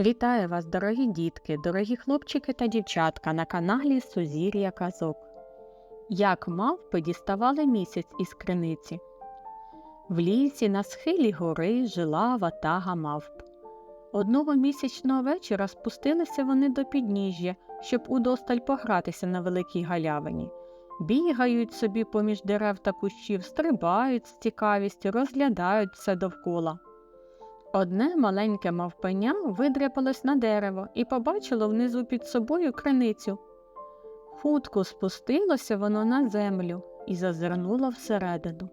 Вітаю вас, дорогі дітки, дорогі хлопчики та дівчатка на каналі Сузір'я Казок. Як мавпи діставали місяць із криниці. В лісі на схилі гори жила ватага мавп. Одного місячного вечора спустилися вони до підніжжя, щоб удосталь погратися на великій галявині. Бігають собі поміж дерев та кущів, стрибають з цікавістю, розглядають все довкола. Одне маленьке мавпеня видряпалось на дерево і побачило внизу під собою криницю. Хутко спустилося воно на землю і зазирнуло всередину.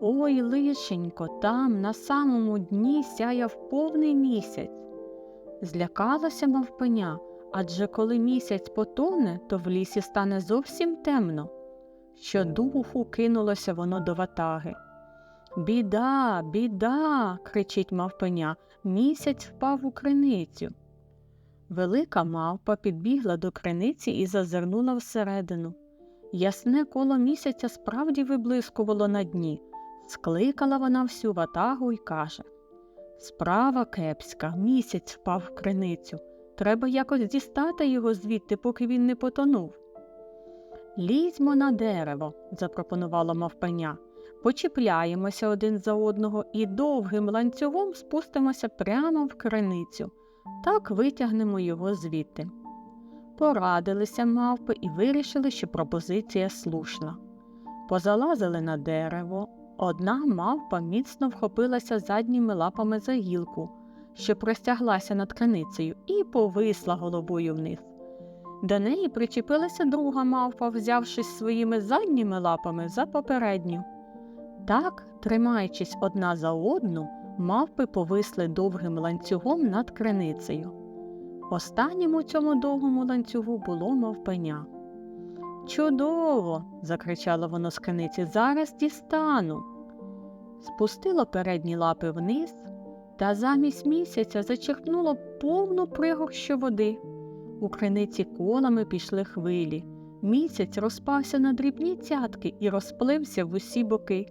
Ой, лишенько, там, на самому дні сяяв повний місяць. Злякалося мавпеня, адже коли місяць потоне, то в лісі стане зовсім темно. Щодуху кинулося воно до ватаги. Біда, біда. кричить мавпеня. Місяць впав у криницю. Велика мавпа підбігла до криниці і зазирнула всередину. Ясне коло місяця справді виблискувало на дні. Скликала вона всю ватагу і каже Справа кепська, місяць впав в криницю. Треба якось дістати його звідти, поки він не потонув. Лізьмо на дерево, запропонувала мавпеня. Почіпляємося один за одного і довгим ланцюгом спустимося прямо в криницю. Так витягнемо його звідти. Порадилися мавпи і вирішили, що пропозиція слушна. Позалазили на дерево. Одна мавпа міцно вхопилася задніми лапами за гілку, що простяглася над криницею, і повисла головою вниз. До неї причепилася друга мавпа, взявшись своїми задніми лапами за попередню. Так, тримаючись одна за одну, мавпи повисли довгим ланцюгом над криницею. Останнім у цьому довгому ланцюгу було мавпеня. Чудово! закричало воно з криниці. Зараз дістану. Спустило передні лапи вниз та замість місяця зачерпнуло повну пригорщу води. У криниці колами пішли хвилі. Місяць розпався на дрібні цятки і розплився в усі боки.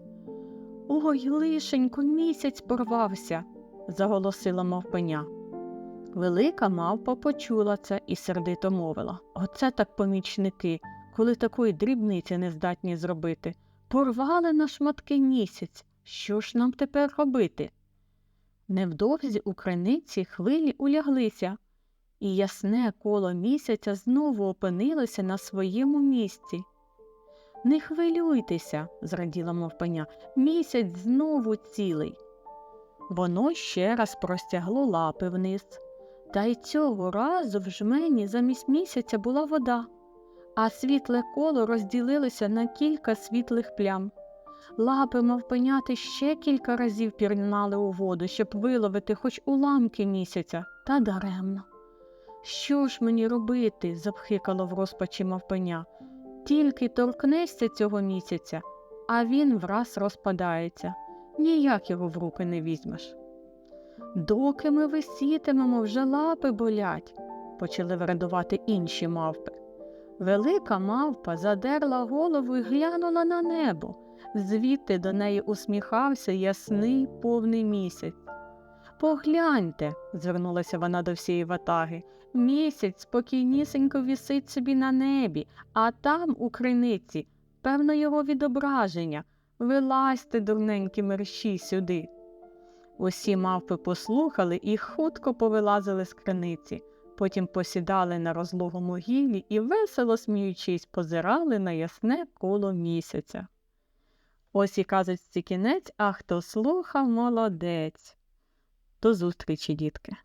Ой, лишенько, місяць порвався, заголосила мавпеня. Велика мавпа почула це і сердито мовила Оце так помічники, коли такої дрібниці не здатні зробити. Порвали на шматки місяць. Що ж нам тепер робити? Невдовзі у криниці хвилі уляглися, і ясне коло місяця знову опинилося на своєму місці. Не хвилюйтеся, зраділа мовпеня, місяць знову цілий. Воно ще раз простягло лапи вниз, та й цього разу в жмені замість місяця була вода, а світле коло розділилося на кілька світлих плям. Лапи мавпеняти ще кілька разів пірнали у воду, щоб виловити хоч уламки місяця, та даремно. Що ж мені робити? запхикало в розпачі мавпеня. Тільки торкнешся цього місяця, а він враз розпадається, ніяк його в руки не візьмеш. Доки ми висітимемо, вже лапи болять, почали врадувати інші мавпи. Велика мавпа задерла голову і глянула на небо, звідти до неї усміхався ясний повний місяць. Погляньте, звернулася вона до всієї ватаги, місяць спокійнісенько вісить собі на небі, а там, у криниці, певно, його відображення. Вилазьте, дурненькі мерщі, сюди. Усі мавпи послухали і хутко повилазили з криниці, потім посідали на розлогому гіллі і, весело сміючись, позирали на ясне коло місяця. Ось і казочці кінець, а хто слухав, молодець. До зустрічі, дітки!